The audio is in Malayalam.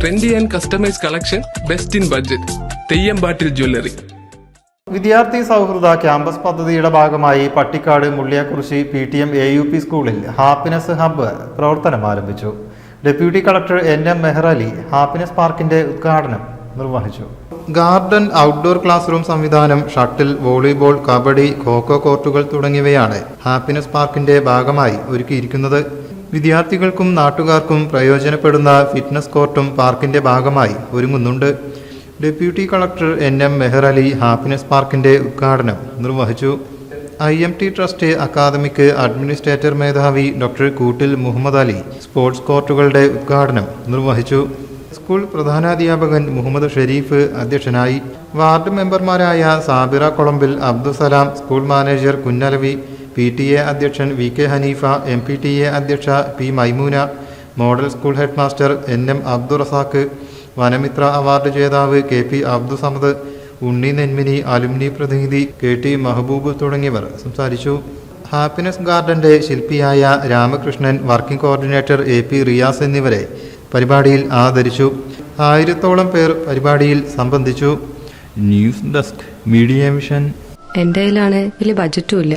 Trendy and customise collection best in budget Theyyampattil jewellery വിദ്യാർത്ഥി സൗഹൃദ ക്യാമ്പസ് പദ്ധതിയുടെ ഭാഗമായി Pattikkad Mulliyakurissi P T M A U P സ്കൂളിൽ ഹാപ്പിനെസ് ഹബ്ബ് പ്രവർത്തനം ആരംഭിച്ചു. Deputy collector N M Meharali happiness പാർക്കിന്റെ ഉദ്ഘാടനം നിർവഹിച്ചു. ഗാർഡൻ ഔട്ട്ഡോർ ക്ലാസ് റൂം സംവിധാനം ഷട്ടിൽ വോളിബോൾ കബഡി ഖോഖോ കോർട്ടുകൾ തുടങ്ങിയവയാണ് ഹാപ്പിനെസ് പാർക്കിന്റെ ഭാഗമായി ഒരുക്കിയിരിക്കുന്നത്. വിദ്യാർത്ഥികൾക്കും നാട്ടുകാർക്കും പ്രയോജനപ്പെടുന്ന ഫിറ്റ്നസ് കോർട്ടും പാർക്കിന്റെ ഭാഗമായി ഒരുങ്ങുന്നുണ്ട്. Deputy collector N M Meher Ali happiness പാർക്കിന്റെ ഉദ്ഘാടനം നിർവഹിച്ചു. I M T trust academic administrator മേധാവി ഡോക്ടർ കൂട്ടിൽ മുഹമ്മദ് അലി സ്പോർട്സ് കോർട്ടുകളുടെ ഉദ്ഘാടനം നിർവഹിച്ചു. സ്കൂൾ പ്രധാനാധ്യാപകൻ മുഹമ്മദ് ഷെരീഫ് അധ്യക്ഷനായി. വാർഡ് മെമ്പർമാരായ Sabira Kolambil Abdussalam school manager Kunjalavi P T A അധ്യക്ഷൻ V K Haneefa M P T A അധ്യക്ഷ P Maimoona model school head master N M Abdurazak Vanamitra award ജേതാവ് K P Abdussamad Unni Nenmini alumni പ്രതിനിധി കെ ടി മഹബൂബ് തുടങ്ങിയവർ സംസാരിച്ചു. ഹാപ്പിനെസ് ഗാർഡന്റെ ശില്പിയായ Ramakrishnan working coordinator A P Riyas എന്നിവരെ പരിപാടിയിൽ ആദരിച്ചു. ആയിരത്തോളം പേർ പരിപാടിയിൽ സംബന്ധിച്ചു. News desk media mission. എന്റെ കയ്യിലാണ് വലിയ ബജറ്റും ഇല്ല.